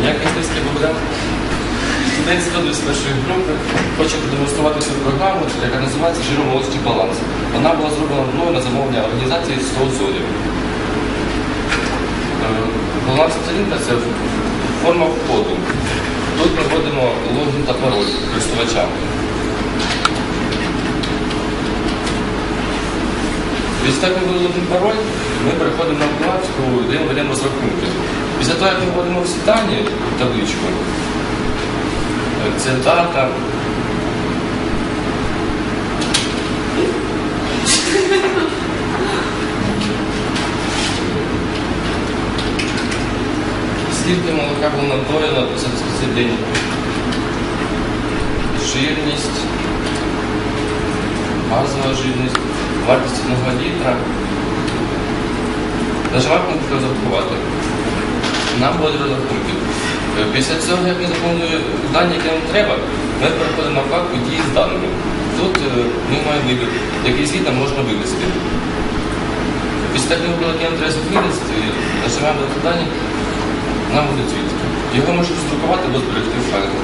Ніякий списки Богдан. Студент 121 групи хоче продемонструвати свою програму, яка називається Жиромолочний баланс. Вона була зроблена мною на замовлення організації 100 зорів. Е, Головна сторінка це форма входу. Тут ми вводимо логін та пароль користувача. Як ми ввели логін пароль, ми переходимо на вкладку, де ми ведемо розрахунки. Ми вводимо всі дані табличку, е, це дата. Скільки молока було напоєно за цей день? Жирність, газова жирність, вартість одного літра. Нажимаємо кнопку розрахувати. Нам буде розрахунки. Після цього, як ми заповнюємо дані, які нам треба, ми переходимо на вкладку дії з даними. Тут е, ми маємо вибір, який звіт нам можна вивести. Після того, як нам треба вивести, нажимаємо на дані, нам буде звіт. Його можна роздрукувати або зберегти в файлі.